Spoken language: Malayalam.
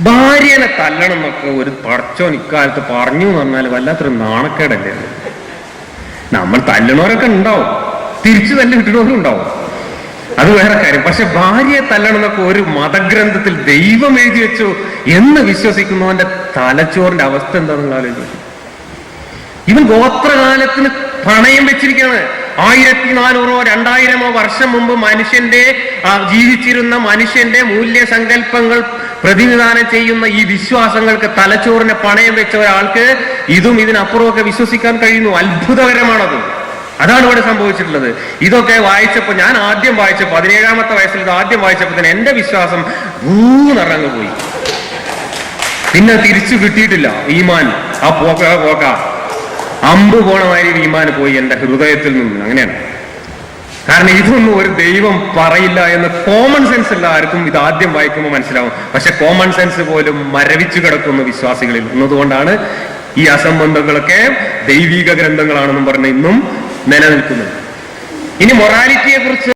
ഭാര്യനെ തല്ലണം എന്നൊക്കെ ഒരു പടച്ചോൻ ഇക്കാലത്ത് പറഞ്ഞു എന്ന് പറഞ്ഞാൽ വല്ലാത്തൊരു നാണക്കേടല്ലേ നമ്മൾ തല്ലണവരൊക്കെ ഉണ്ടാവും. തിരിച്ചു തല്ല് കിട്ടണവരും ഉണ്ടാവും. അത് വേറെ കാര്യം. പക്ഷെ ഭാര്യയെ തല്ലണം എന്നൊക്കെ ഒരു മതഗ്രന്ഥത്തിൽ ദൈവം എഴുതി വെച്ചു എന്ന് വിശ്വസിക്കുന്നവന്റെ തലച്ചോറിന്റെ അവസ്ഥ എന്താണെന്ന് ആലോചിച്ചു ഇവൻ ഗോത്രകാലത്തിന് പണയം വെച്ചിരിക്കുകയാണ്. ആയിരത്തി നാനൂറോ രണ്ടായിരമോ വർഷം മുമ്പ് മനുഷ്യന്റെ ജീവിച്ചിരുന്ന മനുഷ്യന്റെ മൂല്യസങ്കല്പങ്ങൾ പ്രതിനിധാനം ചെയ്യുന്ന ഈ വിശ്വാസങ്ങൾക്ക് തലച്ചോറിനെ പണയം വെച്ച ഒരാൾക്ക് ഇതും ഇതിനപ്പുറമൊക്കെ വിശ്വസിക്കാൻ കഴിയുന്നു. അത്ഭുതകരമാണത്. അതാണ് ഇവിടെ സംഭവിച്ചിട്ടുള്ളത്. ഇതൊക്കെ വായിച്ചപ്പോൾ ഞാൻ ആദ്യം വായിച്ച പതിനേഴാമത്തെ വയസ്സിൽ ഇത് ആദ്യം വായിച്ചപ്പോൾ തന്നെ എന്റെ വിശ്വാസം ഊന്നറങ്ങ് പോയി പിന്നെ തിരിച്ചു കിട്ടിയിട്ടില്ല ഈമാൻ. ആ പോക്ക പോക്ക. അമ്പ് പോണമാതിരി ഈമാൻ പോയി എന്റെ ഹൃദയത്തിൽ നിന്ന്. അങ്ങനെയാണ്. കാരണം ഇതൊന്നും ഒരു ദൈവം പറയില്ല എന്ന് കോമൺ സെൻസ് ഉള്ള ആർക്കും ഇത് ആദ്യം വായിക്കുമ്പോൾ മനസ്സിലാവും. പക്ഷെ കോമൺ സെൻസ് പോലും മരവിച്ചു കിടക്കുന്നു വിശ്വാസികളിൽ. എന്നതുകൊണ്ടാണ് ഈ അസംബന്ധങ്ങളൊക്കെ ദൈവിക ഗ്രന്ഥങ്ങളാണെന്നും പറഞ്ഞ് ഇന്നും നിലനിൽക്കുന്നത്. ഇനി മൊറാലിറ്റിയെ കുറിച്ച്